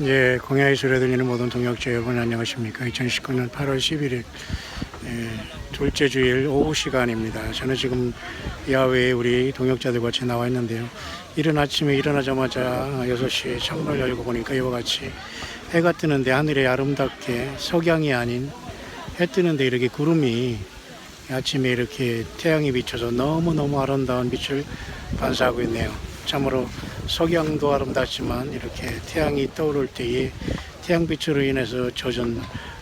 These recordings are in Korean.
예, 공야의 소리 들리는 모든 동역자 여러분 안녕하십니까. 2019년 8월 11일 예, 둘째 주일 오후 시간입니다. 저는 지금 야외에 우리 동역자들과 같이 나와 있는데요. 이른 아침에 일어나자마자 6시에 창문을 열고 보니까 이와 같이 해가 뜨는데 하늘에 아름답게 석양이 아닌 해 뜨는데 이렇게 구름이 아침에 이렇게 태양이 비쳐서 너무너무 아름다운 빛을 반사하고 있네요. 참으로 석양도 아름답지만 이렇게 태양이 떠오를 때에 태양빛으로 인해서 젖은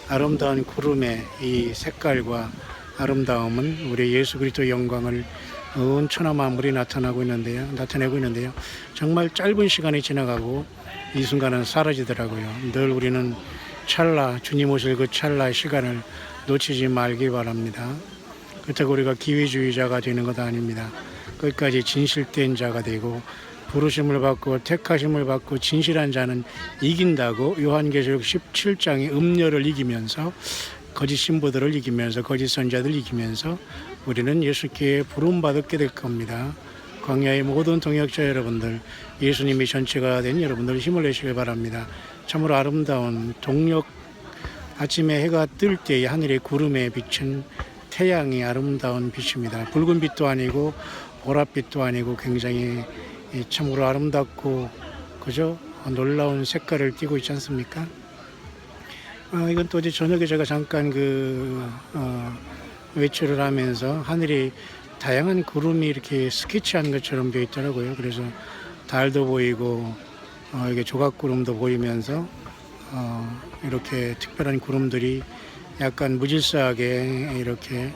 아름다운 구름의 이 색깔과 아름다움은 우리 예수 그리스도 영광을 은천한 마무리 나타나고 있는데요. 나타내고 있는데요. 정말 짧은 시간이 지나가고 이 순간은 사라지더라고요. 늘 우리는 찰나 주님 오실 그 찰나의 시간을 놓치지 말기 바랍니다. 그렇다고 우리가 기회주의자가 되는 것도 아닙니다. 끝까지 진실된 자가 되고 부르심을 받고 택하심을 받고 진실한 자는 이긴다고 요한계시록 17장의 음녀를 이기면서 거짓 신부들을 이기면서 거짓 선자들 이기면서 우리는 예수께 부름 받게 될 겁니다. 광야의 모든 동역자 여러분들, 예수님의 전체가 된 여러분들 힘을 내시길 바랍니다. 참으로 아름다운 동력 아침에 해가 뜰 때의 하늘의 구름에 비친 태양이 아름다운 빛입니다. 붉은 빛도 아니고 보랏빛도 아니고 굉장히 이 참으로 아름답고 그죠 놀라운 색깔을 띠고 있지 않습니까? 어, 이건 또 어제 저녁에 제가 잠깐 그 어, 외출을 하면서 하늘이 다양한 구름이 이렇게 스케치한 것처럼 되어 있더라고요. 그래서 달도 보이고 어, 이게 조각구름도 보이면서 어, 이렇게 특별한 구름들이 약간 무질서하게 이렇게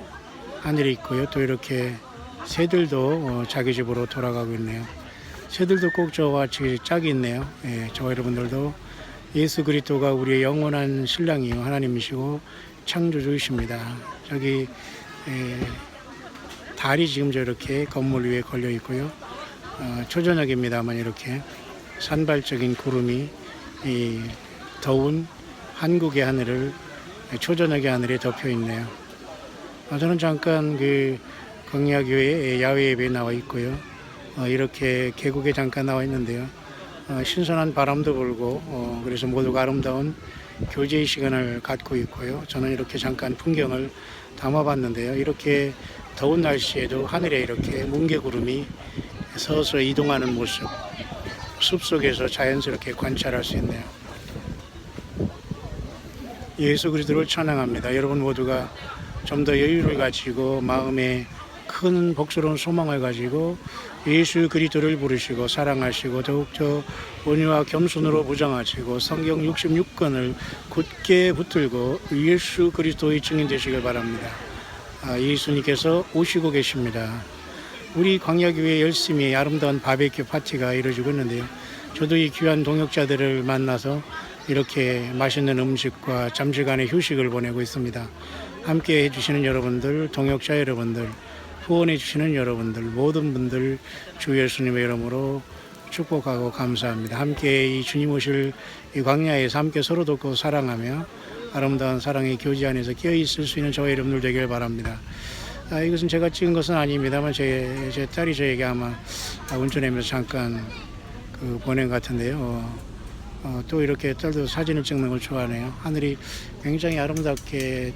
하늘에 있고요. 또 이렇게 새들도 어, 자기 집으로 돌아가고 있네요. 새들도 꼭 저와 짝이 있네요. 예, 저와 여러분들도 예수 그리스도가 우리의 영원한 신랑이요 하나님이시고 창조주이십니다. 저기 예, 달이 지금 저렇게 건물 위에 걸려 있고요. 어, 초저녁입니다만 이렇게 산발적인 구름이 이 더운 한국의 하늘을 초저녁의 하늘에 덮여 있네요. 어, 저는 잠깐 그 광야교회 야외 예배에 나와 있고요. 어, 이렇게 계곡에 잠깐 나와 있는데요. 어, 신선한 바람도 불고 어, 그래서 모두가 아름다운 교제의 시간을 갖고 있고요. 저는 이렇게 잠깐 풍경을 담아봤는데요. 이렇게 더운 날씨에도 하늘에 이렇게 뭉게구름이 서서 이동하는 모습 숲속에서 자연스럽게 관찰할 수 있네요. 예수 그리스도를 찬양합니다. 여러분 모두가 좀 더 여유를 가지고 마음에 큰 복스러운 소망을 가지고 예수 그리스도를 부르시고 사랑하시고 더욱더 온유와 겸손으로 무장하시고 성경 66권을 굳게 붙들고 예수 그리스도의 증인 되시길 바랍니다. 아, 예수님께서 오시고 계십니다. 우리 광야교회 열심히 아름다운 바베큐 파티가 이루어지고 있는데요. 저도 이 귀한 동역자들을 만나서 이렇게 맛있는 음식과 잠시간의 휴식을 보내고 있습니다. 함께 해주시는 여러분들, 동역자 여러분들, 후원해 주시는 여러분들, 모든 분들 주 예수님의 이름으로 축복하고 감사합니다. 함께 이 주님 오실 이 광야에서 함께 서로 돕고 사랑하며 아름다운 사랑의 교제 안에서 끼어 있을 수 있는 저와 여러분들 되길 바랍니다. 아, 이것은 제가 찍은 것은 아닙니다만 제, 제 딸이 저에게 아마 운전하면서 잠깐 그 보낸 것 같은데요. 어, 어, 또 이렇게 딸도 사진을 찍는 걸 좋아하네요. 하늘이 굉장히 아름답게